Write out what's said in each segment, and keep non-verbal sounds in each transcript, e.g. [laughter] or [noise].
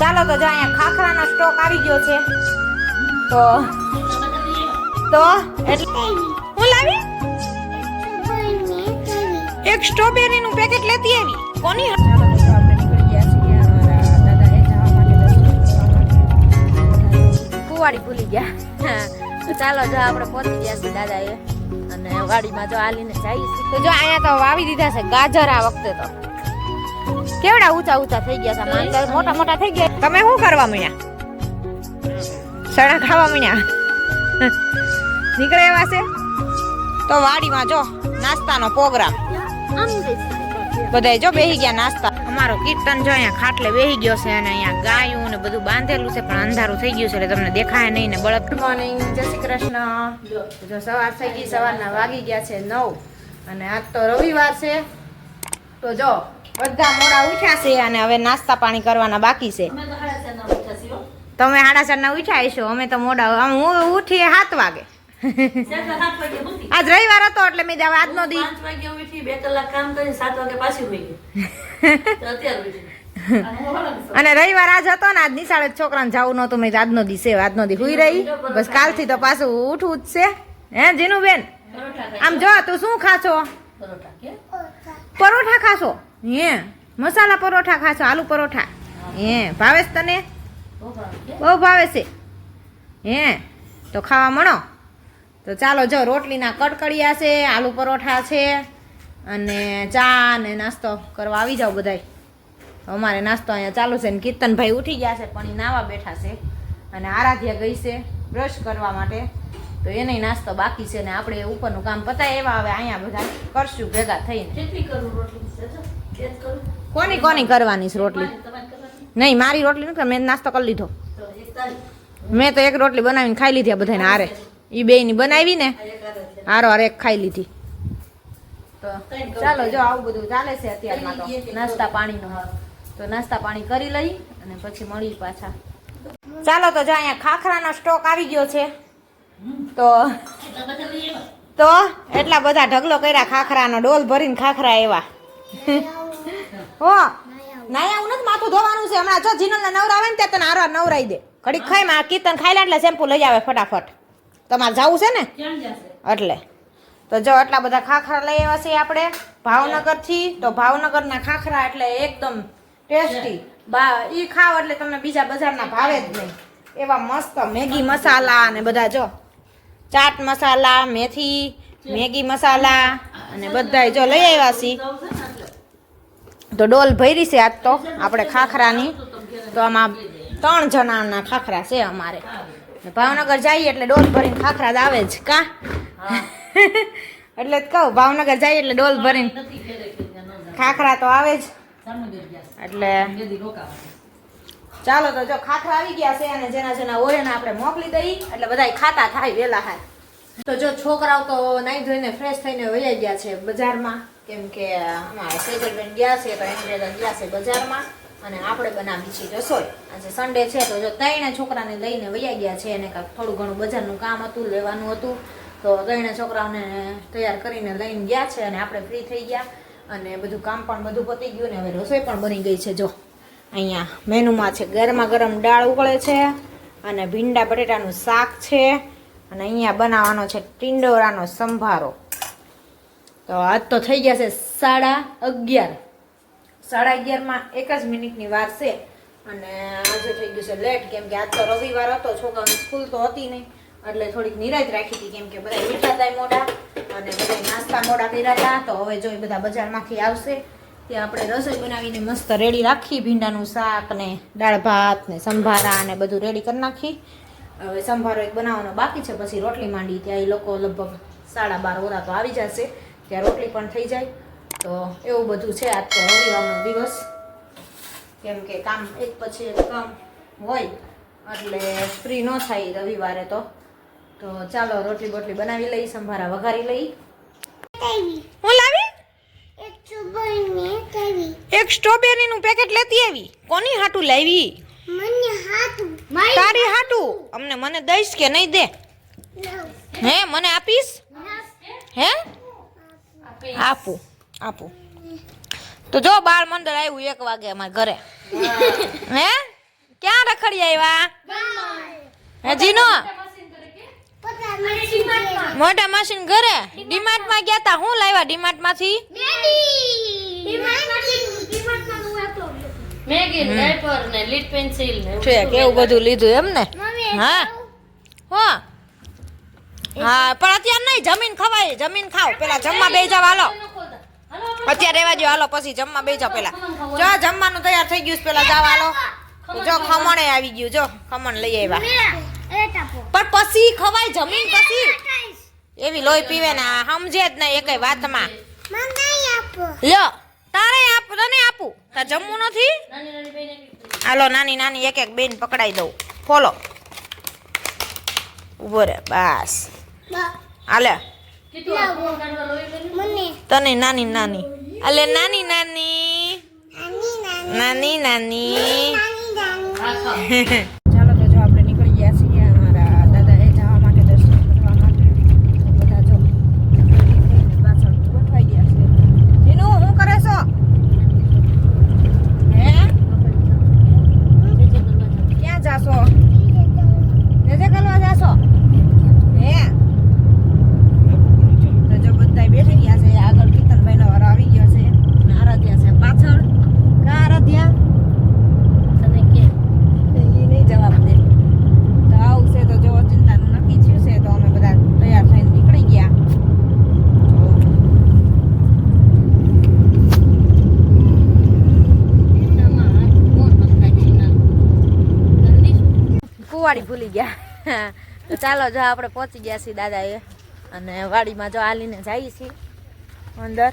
ચાલો તો જો અહીંયા ખાખરાનો સ્ટોક આવી ગયો છે. તો તો, એટલે હું લાવી? એક સ્ટ્રોબેરી નું પેકેટ લેતી આવી. કોની કુવાડી ભૂલી ગયા. ચાલો જો આપણે પહોંચી ગયા છીએ એ અને વાડીમાં જો આલીને જઈએ તો જો અહીંયા તો વાવી દીધા છે ગાજર આ વખતે તો. કેવડા ઊંચા ઊંચા થઈ ગયા છે માંડર મોટા મોટા થઈ ગયા. તમે શું કરવા મળ્યા સડા ખાવા મળ્યા નીકળે એવા છે? તો વાડીમાં જો નાસ્તાનો પ્રોગ્રામ. બધાય જો બેહી ગયા નાસ્તા. અમારો કીર્તન જો અહીંયા ખાટલે બેહી ગયો છે અને અહીંયા ગાયું ને બધું બાંધેલું છે પણ અંધારું થઈ ગયું છે એટલે તમને દેખાય નહીં ને બળદ. ગુડ મોર્નિંગ જય શ્રી કૃષ્ણ. જો સવાર થઈ ગઈ સવારના વાગી ગયા છે નવ. અને આજ તો રવિવાર છે. તો જો બધા મોડા ઉઠ્યા છે અને હવે નાસ્તા પાણી કરવાના બાકી છે. તમે સાડા ચાર ના ઉઠ્યા છો અમે તો મોડા આમ હું ઉઠી સાત વાગે. આજ રવિવાર હતો એટલે મેં હવે આજનો દી વાગે ઉઠી બે કલાક કામ કરી સાત વાગે પાછી હોઈ ગઈ. [laughs] તો અત્યારે ઉઠી અને રવિવાર આજ હતો ને આજ નિશાળે છોકરાને જવું નહોતું મેં આજનો દી છે આજનો દી હુઈ રહી. બસ કાલથી તો પાછું ઉઠવું જ છે. હે જીનું બેન આમ જો તું શું ખાશો? પરોઠા ખાશો? હે, મસાલા પરોઠા ખાશો, આલુ પરોઠા. હે ભાવે છે તને? બહુ ભાવે છે. હે, તો ખાવા મળો. તો ચાલો, જો રોટલીના કડકડિયા છે, આલુ પરોઠા છે, અને ચા ને નાસ્તો કરવા આવી જાઓ બધાય. અમારે નાસ્તો અહીંયા ચાલુ છે ને કીર્તનભાઈ ઉઠી ગયા છે, પણ એ નાવા બેઠા છે. અને આરાધ્યા ગઈ છે બ્રશ કરવા માટે. તો એને નાસ્તો બાકી છે ને આપણે ઉપરનું કામ પતાય એવા હવે અહીંયા બધા કરશું, ભેગા થઈને. કોની કોની કરવાની છે રોટલી? નહીં મારી રોટલી નથી મેં નાસ્તો કરી લીધો. મેં તો એક રોટલી બનાવીને ખાઈ લીધી આ બધાને હારે. એ બેયની બનાવી ને. હારો હારે એક ખાઈ લીધી. તો ચાલો જો આવું બધું ચાલે છે અત્યારમાં તો. નાસ્તા પાણીનો તો નાસ્તા પાણી કરી લઈ અને પછી મળી પાછા. ચાલો તો જો અહીંયા ખાખરાનો સ્ટોક આવી ગયો છે. તો? તો એટલા બધા ઢગલો કર્યા ખાખરાનો ડોલ ભરીને ખાખરા એવા હો. નાયા હું નથી માથું ધોવાનું છે. હમણાં જો જીનલને નવરાવે ને ત્યાં તને હારો નવરાઈ દે. ઘડીક ખાઈ માં કીર્તન ખાઈ લે એટલે શેમ્પુ લઈ આવે ફટાફટ. તમારે જવું છે ને? એટલે. તો જો આટલા બધા ખાખરા લઈ આવ્યા છીએ આપણે ભાવનગરથી. તો ભાવનગરના ખાખરા એટલે એકદમ ટેસ્ટી. બા ઈ ખાવ એટલે તમને બીજા બજારના ભાવે જ નહીં. એવા મસ્ત મેગી મસાલા અને બધા જો. ચાટ મસાલા મેથી મેગી મસાલા અને બધાય જો લઈ આવ્યા છીએ. ને. તો ડોલ ભરી છે આજ તો આપણે ખાખરાની તો આમાં ત્રણ જણાના ખાખરા છે અમારે ભાવનગર જઈએ એટલે ડોલ ભરીને ખાખરા જ આવે જ કા [laughs] એટલે જ કહું, ભાવનગર જઈએ એટલે ડોલ ભરીને. ખાખરા તો આવે જ. એટલે ચાલો તો જો ખાખરા આવી ગયા છે અને જેના જેના એને આપણે મોકલી દઈ, એટલે બધા ખાતા થાય વેલા હાય તો જો છોકરાઓ તો નાઈ ધોઈને ફ્રેશ થઈને વૈયા ગયા છે બજારમાં કેમ કે અમારા ગયા છે, તો એમ રહેતા ગયા છે બજારમાં, અને આપણે બનાવી છીએ રસોઈ. આજે સન્ડે છે, તો જો ત્રણે છોકરાને લઈને વયા ગયા છે, એને કાંઈક થોડું ઘણું બજારનું કામ હતું, લેવાનું હતું. તો ત્રણે છોકરાઓને તૈયાર કરીને લઈને ગયા છે, અને આપણે ફ્રી થઈ ગયા. અને બધું કામ પણ બધું પતી ગયું, ને હવે રસોઈ પણ બની ગઈ છે, જો. અહીંયા મેનુમાં છે ગરમા ગરમ દાળ ઉકળે છે, અને ભીંડા બટેટાનું શાક છે, અને અહીંયા બનાવવાનો છે ટીંડોરાનો સંભારો. તો આજ તો થઈ ગયા છે સાડા અગિયાર. સાડા અગિયારમાં એક જ મિનિટની વાર છે અને આજે થઈ ગયું છે લેટ, કેમ કે આજ તો રવિવાર હતો છોકરાની સ્કૂલ તો હતી નહીં, એટલે થોડીક નિરાજ રાખી હતી, કેમ કે બધા મીઠા થાય મોડા અને બધા નાસ્તા મોડા કર્યા હતા, તો હવે જો એ બધા બજારમાંથી આવશે, ત્યાં આપણે રસોઈ બનાવીને મસ્ત રેડી રાખી, ભીંડાનું શાક ને દાળ ભાત ને સંભારા ને બધું રેડી કરી નાખી. હવે સંભારો એક બનાવવાનો બાકી છે, પછી રોટલી માંડી, ત્યાં એ લોકો લગભગ સાડા બાર ઓરા તો આવી જશે. ત્યાં રોટલી પણ થઈ જાય. તો એવું બધું છે આજ તો રવિવારનો દિવસ. કેમ કે કામ એક પછી એક કામ હોય એટલે ફ્રી ન થાય રવિવારે તો. તો ચાલો રોટલી બોટલી બનાવી લઈ સંભારા વઘારી લઈ. હું લાવી? એક સ્ટ્રોબેરી નું પેકેટ લેતી આવી. કોની હાટું લાવી? તારી હાટું? અમને મને દઈશ કે નહીં દે? હે મને આપીશ? હે? આપું. આપું. તો જો બાળ મંડળ આવ્યું એક વાગે અમારા ઘરે. હે. આવ્યા? હે જીનો મોટા મશીન ઘરે ડીમાર્ટમાં ગયા તા. હું લાવ્યા ડીમાર્ટમાંથી મેગી ડાયપર ને લીડ પેન્સિલ ને એવું બધું કેવું બધું લીધું એમ ને હા. હો. હા, પણ અત્યારે નહીં, જમીન ખવાય, જમીન ખાવ પેલા જમવા બે જાવ હાલો. અત્યારે રહેવા દો હાલો, પછી જમવા બે જાવ પેલા. જો જમવાનું તૈયાર થઈ ગયું પેલા જાવ હાલો. જો, ખમણે આવી ગયું, જો, ખમણ લઈ આવ્યા. પણ પછી ખવાય, જમીન પછી. એવી લોહી પીવે ને સમજે જ નહીં એકે વાતમાં. લ્યો, તારે આપ, તને આપું. તાર જમવું નથી? હાલો, નાની નાની, એક એક બેન પકડાઈ દઉં. ફોલો. ઊભો રે, બસ. હાલે કીધું આ ફોન કાઢવા લોહી કરી તને નાની નાની. અલે નાની નાની. નાની નાની [laughs] હા ખાઓ. ચાલો તો જો આપણે નીકળી ગયા છીએ અમારા દાદાએ જવા માટે દર્શન કરવા માટે તો બધા જો પાછળ ગોઠવાઈ ગયા છે જીનુ શું કરે છો હે ક્યાં જાશો નજર કરવા જાશો હે તો જો બધા બેઠી ગયા છે આગળ કીર્તનભાઈ નો વારો આવી ગયો છે અને આરાધ્યા છે પાછળ કા આરાધ્યા તને કે એ નહીં જવાબ દે તો આવું છે તો જો ચિંતાનું નક્કી થયું છે તો અમે બધા તૈયાર થઈને નીકળી ગયા તમારા હાથ કોણ બંધાય છે ના ગંદી શું? કુવાડી ભૂલી ગયા [laughs] તો ચાલો, જો આપણે પહોંચી ગયા છીએ દાદાએ. અને વાડીમાં જો હાલીને જઈએ છીએ અંદર.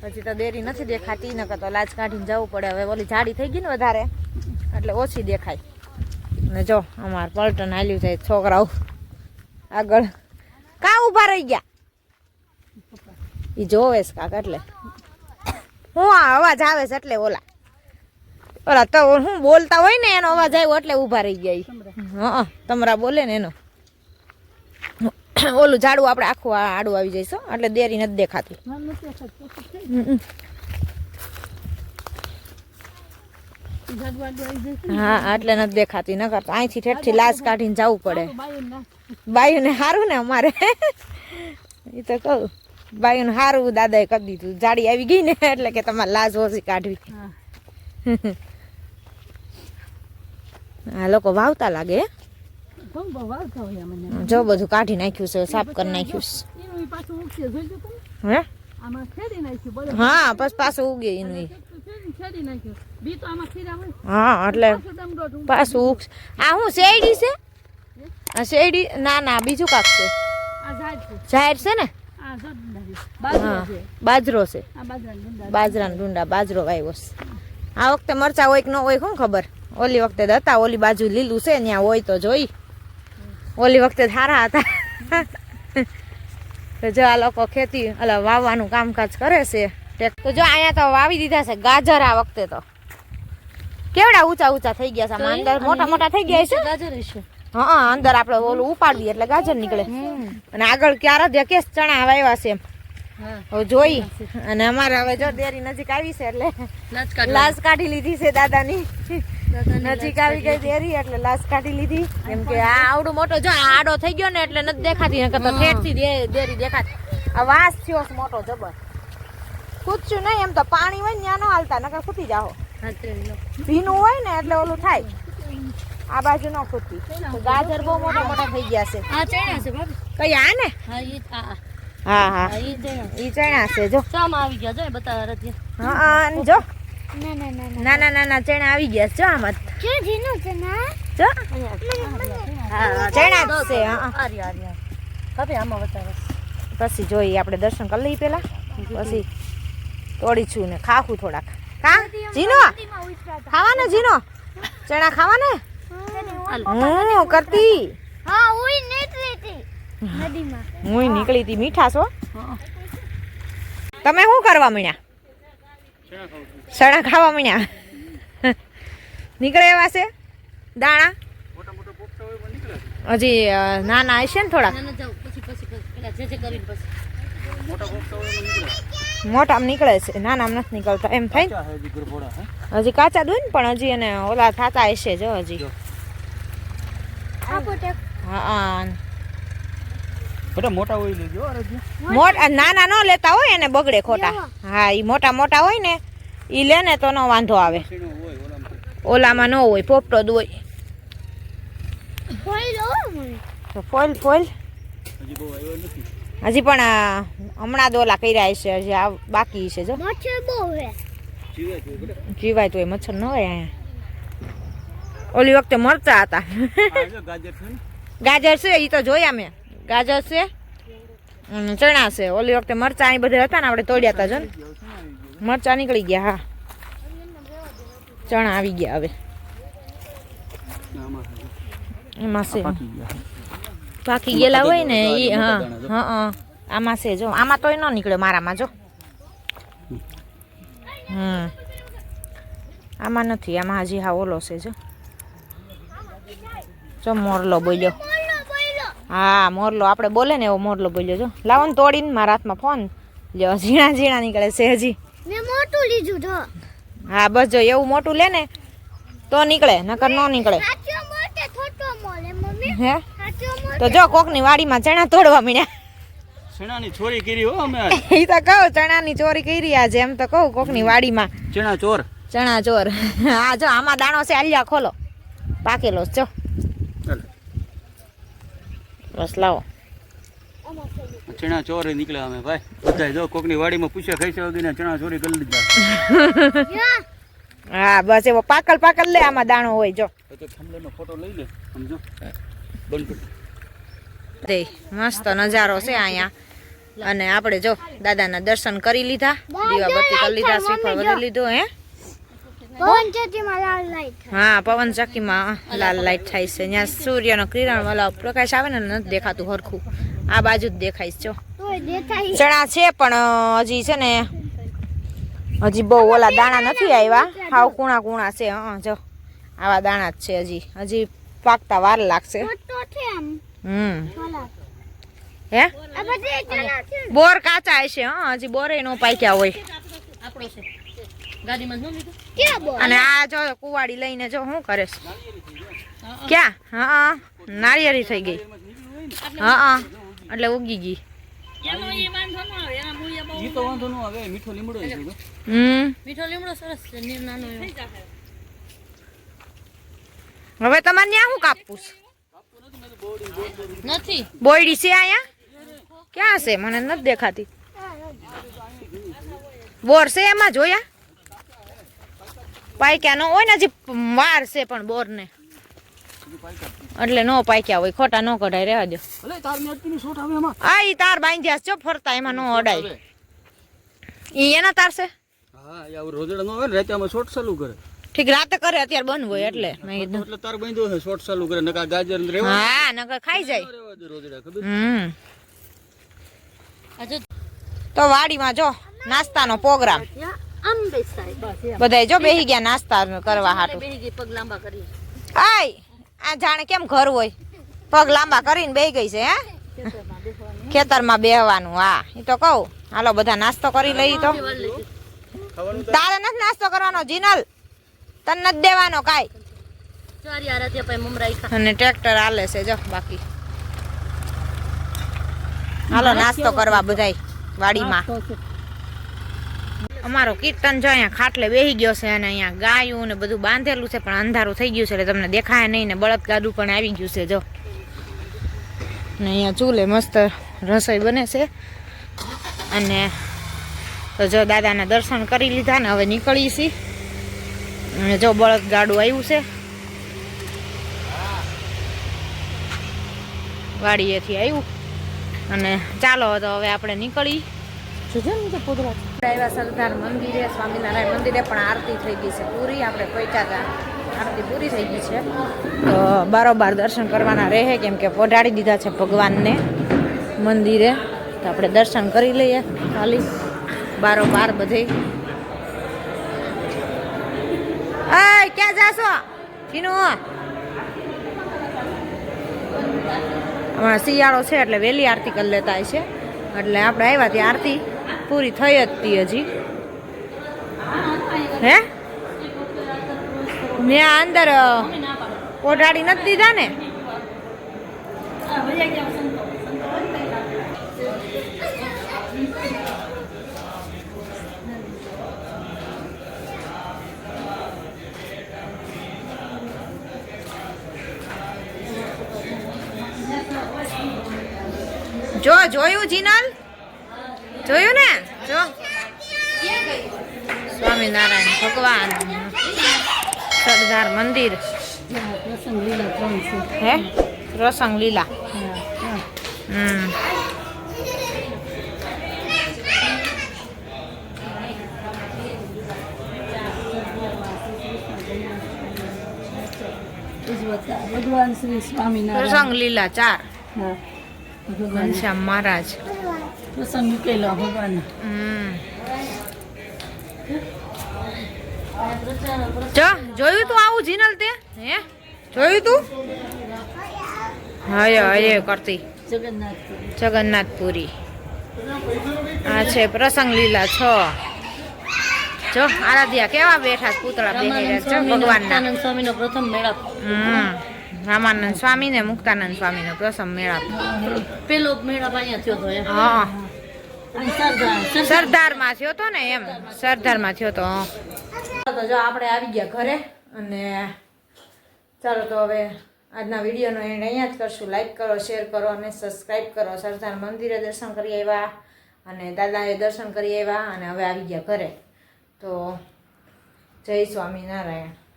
પછી તો દેરી નથી દેખાતી ન તો લાજ કાઢીને જવું પડે. હવે ઓલી જાડી થઈ ગઈ ને વધારે, એટલે ઓછી દેખાય. અને જો, અમારે પલટન હાલ્યું છે છોકરાઓ. આગળ. કા ઊભા રહી ગયા? એ જોવે કાક એટલે. [coughs] હું અવાજ આવે છે એટલે ઓલા. ઓલા તો હું બોલતા હોય ને એનો અવાજ આવ્યો એટલે ઊભા રહી ગયા. હા તમરા બોલે ને એનો. ઓલું ઝાડું આપણે આખું આડું આવી જઈશું એટલે દેરી નથી દેખાતી. હા એટલે નથી દેખાતી નકર તો અહીંથી ઠેઠથી લાશ કાઢીને જવું પડે. બાયુને સારું ને અમારે. એ તો કહું બાયુને સારું દાદાએ કરી દીધું જાડી આવી ગઈ ને એટલે કે તમારે લાશ ઓછી કાઢવી. [laughs] આ લોકો વાવતા લાગે જો બધું કાઢી નાખ્યું છે સાફ કરી નાખ્યું છે. હે? હા બસ પાછું ઉગે એનું હા એટલે પાછું ઉગશે. આ શું શેરડી છે? આ શેરડી ના ના બીજું કાક છે. જાહેર છે. ને? હા બાજરો છે. બાજરાના ડુંડા. બાજરો વાવ્યો છે. આ વખતે મરચા હોય કે ન હોય શું ખબર? ઓલી વખતે હતા ઓલી બાજુ લીલું છે ત્યાં હોય તો જોઈ. ઓલી વખતે સારા હતા. તો જો આ લોકો ખેતી અલા વાવવાનું કામકાજ કરે છે. તો જો અહીંયા તો વાવી દીધા છે ગાજર આ વખતે તો. કેવડા ઊંચા ઊંચા થઈ ગયા છે? અંદર મોટા મોટા થઈ ગયા છે? ગાજર છે હા અંદર આપણે ઓલું ઉપાડીએ એટલે ગાજર નીકળે. અને આગળ ક્યારે કેસ ચણા વાવ્યા છે એમ. હવે જોઈ. અને અમારે હવે જો ડેરી નજીક આવી છે એટલે લાજ લાશ કાઢી લીધી છે દાદાની. નજીક આવી ગઈ ડેરી એટલે લાશ કાઢી લીધી. કેમ કે આ આવડો મોટો જો આડો થઈ ગયો ને એટલે નથી દેખાતી નકર તો ઠેઠથી દે- ડેરી દેખાતી. આ વાસ થયો છે મોટો જબર. કૂદશું નહીં એમ તો પાણી હોય ને ત્યાં ન હાલતા નકર ખૂટી જાઓ હા. ભીનું હોય ને એટલે ઓલું થાય. આ બાજુ ન ખૂટતી ગાજર બહુ મોટા મોટા થઈ ગયા છે. છે કઈ આ ને? હા ઈ આ. હા હા. હા ઈ ચણા છે. જો. ચામાં આવી ગયા જો બતાવ રતી હા હા જો. નાના નાના ચણા આવી ગયા છે જો આમાં. જો હા ચણા છે હા આરી આરી આરી. આમાં બતાવો પછી જોઈએ આપણે દર્શન કરી લઈએ પેલા પછી તોડી છું ને ખાખું થોડાક. કા? જીનો ખાવાનો જીનો ચણા ખાવાને? હું કરતી. હું નીકળી હતી. મીઠા છો તમે શું કરવા મીણ્યા? ચણા ખાવા મળ્યા નીકળે એવા છે? દાણા? હજી નાના હશે ને થોડાક? ના ના જાઓ પછી પછી પછી. પેલા જે જે કરીને પછી. મોટામાં નીકળે છે. નાના નથી નીકળતા. એમ થાય હજી કાચા દૂધ ને પણ હજી એને ઓલા થાતા હશે જો હજી. હા બધા મોટા હોય લેજો મોટા નાના ન લેતા હોય એને બગડે ખોટા. હા એ મોટા મોટા હોય ને ઈ લે ને તો નો વાંધો આવે. ઓલામાં ન હોય પોપટો જ હોય. તો ફોઇલ ફોઇલ હજી બહુ આવ્યો નથી. હજી પણ હમણાં જ ઓલા કર્યા છે હજી આ બાકી છે જો. જીવાય તો એ મચ્છર ન હોય અહીંયા. ઓલી વખતે મરતા હતા. ગાજર છે ને. ગાજર છે એ તો જોયા મેં. ગાજર છે ચણા છે. ઓલી વખતે મરચા અહીં બધે હતા ને આપણે તોડ્યા હતા જો ને. મરચા નીકળી ગયા, હા. ચણા આવી ગયા હવે. એમાં છે. પાકી ગયેલા હોય ને એ હા. હા આમાં છે, જો. આમાં તોય ન નીકળે મારામાં, જો. હમ. આમાં નથી, આમાં હજી હા ઓલો છે, જો. જો મોરલો બોલ્યો. હા, મોરલો. આપણે બોલે ને એવો મોરલો બોલ્યો, જો. લાવો ને તોડીને મારા હાથમાં ફોન. લ્યો ઝીણા ઝીણા નીકળે છે હજી. મોટું લીધું તો. હા બસ જો એવું મોટું લે ને તો નીકળે નકર ન નીકળે. સાચો મોટે થોટો મોલે મમ્મી. હે? તો જો કોકની વાડીમાં ચણા તોડવા મીડ્યા ચણાની ચોરી કરી હો અમે એ તો કહું ચણાની ચોરી કરી આજે એમ તો કહું કોકની વાડીમાં. ચણા ચોર. ચણા ચોર. હા જો આમાં દાણો છે આલિયા ખોલો. પાકેલો જો. બસ લાવો. ચણા ચોરી નીકળ્યા અમે ભાઈ. બધા જો કોકની વાડીમાં પૂછ્યા ખાઈ છે ને ચણા ચોરી કરી લીધા. [laughs] હા બસ એવો પાકલ પાકલ લે આમાં દાણો હોય જો. તો તો ફોટો લઈ લે સમજો. બંધ મસ્ત નજારો છે અહીંયા. અને આપણે જો દાદાના દર્શન કરી લીધા દીવાબત્તી કરી લીધા શ્રીફળ વધુ લીધું હે? પવન ચટીમાં લાલ લાઈટ હા પવન ચક્કીમાં લાલ લાઈટ થાય છે. ત્યાં સૂર્યનો કિરણ વાળો પ્રકાશ આવે ને નથી દેખાતું હરખું. આ બાજુ જ દેખાય છે જો ચણા છે પણ હજી છે ને હજી બહુ ઓલા દાણા નથી આવ્યા. હાવ કુણા કુણા છે હા જો. આવા દાણા જ છે હજી. હજી પાકતા વાર લાગશે. હમ. હે. બોર કાચા હશે હા હજી બોરે નો પાક્યા હોય. છે. ગાડીમાં જ ન લીધું? ક્યાં બોલ અને આ જો કુવાડી લઈને જો શું કરે ક્યાં? હા નાળિયેરી થઈ ગઈ. હા. એટલે ઉગી ગઈ. એનો એ વાંધો ન આવે એના મૂળિયા બહુ ઈ તો વાંધો ન આવે મીઠો લીમડો છે તો. હમ. મીઠો લીમડો સરસ છે નીર નાનો એવો. હવે તમારે ત્યાં શું કાપવું નથી બોયડી છે અહીંયા? ક્યાં છે? મને નથી દેખાતી. બોર છે એમાં જોયા? પાયક્યાનો ન હોય ને હજી વાર છે પણ બોર ને એટલે નો પાક્યા હોય ખોટા નો કઢાય રહેવા દો આ ઈ તાર બાંધ્યા છે જો ફરતા એમાં નો અડાય. ઈ એના તાર છે? હા આવું રોજડા નો આવે ને રાતે ચાલુ કરે. ઠીક રાતે કરે અત્યારે બંધ હોય એટલે. મેં કીધું. એટલે તાર બાંધ્યો છે શોર્ટ ચાલુ કરે નકા ગાજર ને રેવા હા નકા ખાઈ જાય. રેવા દે રોજડા ખબર? હમ. આજે તો વાડીમાં જો નાસ્તાનો પ્રોગ્રામ. આમ બેસાય બસ એમ. બધાય જો બેહી ગયા નાસ્તા કરવા હાટું. બેહી ગઈ પગ લાંબા કરી. આય! આ જાણે કેમ ઘર હોય? પગ લાંબા કરીને બે ગઈ છે, હે? ખેતરમાં બેહવાનું, હા. એ તો કહું, હાલો, બધા નાસ્તો કરી લઈ તો. તારે નથી નાસ્તો કરવાનો, જીનલ. તને નથી દેવાનો કાંઈ. અને ટ્રેક્ટર હાલે છે, જો, બાકી. હાલો, નાસ્તો કરવા બધાય વાડીમાં. અમારો કીર્તન જો અહીંયા ખાટલે બેહી ગયો છે અને અહીંયા ગાયું ને બધું બાંધેલું છે, પણ અંધારું થઈ ગયું છે એટલે તમને દેખાય નહીં ને બળદગાડું પણ આવી ગયું છે, જો. ને અહીંયા ચૂલે મસ્ત રસોઈ બને છે. અને તો જો દાદાના દર્શન કરી લીધા ને હવે નીકળી છીએ. અને જો બળદગાડું આવ્યું છે, વાડીએથી આવ્યું. અને ચાલો તો હવે આપણે નીકળી. જોજો ને પોદરા આવ્યા સરદાર મંદિરે, સ્વામિનારાયણ મંદિરે પણ આરતી થઈ ગઈ છે પૂરી. આપણે પહોંચ્યા હતા. આરતી પૂરી થઈ ગઈ છે. તો બારોબાર દર્શન કરવાના રહે, કેમ કે પહોંચાડી દીધા છે ભગવાનને મંદિરે. તો આપણે દર્શન કરી લઈએ. ખાલી બારોબાર બધે. ક્યાં જાશો? કીનું હમણાં શિયાળો છે એટલે વહેલી આરતી કરી લેતા છે એટલે આપણે આવ્યા ત્યાં આરતી. પૂરી થઈ હતી હજી. હે? મેં અંદર અ, નથી દીધા ને. જો જોયું જીનલ? જોયું ને? સ્વામિનારાયણ ભગવાન. સરદાર મંદિર. હે? રસંગ લીલા. હમ. ભગવાન શ્રી સ્વામિનારાયણ રસંગ લીલા ચાર. ઘનશ્યામ મહારાજ. પ્રસંગ મૂકેલો ભગવાન. હમ. જો જોયું તું આવું જીનલ તે? હે? જોયું તું? હય હય કરતી. જગન્નાથપુરી. આ છે પ્રસંગ લીલા છ. જો આરાધ્યા કેવા બેઠા પૂતળા બેઠી રહ્યા છે ભગવાનના. સ્વામીનો પ્રથમ મેળાપ હમ રામાનંદ સ્વામી ને મુક્તાનંદ સ્વામીનો પ્રસંગ મેળાપ પેલો મેળાપ અહીંયા થયો હતો હા. સરદારમાં સરદારમાં થયો તો ને એમ. સરદારમાં થયો તો હં. તો જો આપણે આવી ગયા ઘરે અને ચાલો તો હવે આજના વિડીયોનો એન્ડ અહીંયા જ કરશું. લાઇક કરો શેર કરો અને સબસ્ક્રાઈબ કરો. સરદાર મંદિરે દર્શન કરી આવ્યા અને દાદાએ દર્શન કરી આવ્યા અને હવે આવી ગયા ઘરે. તો જય સ્વામિનારાયણ.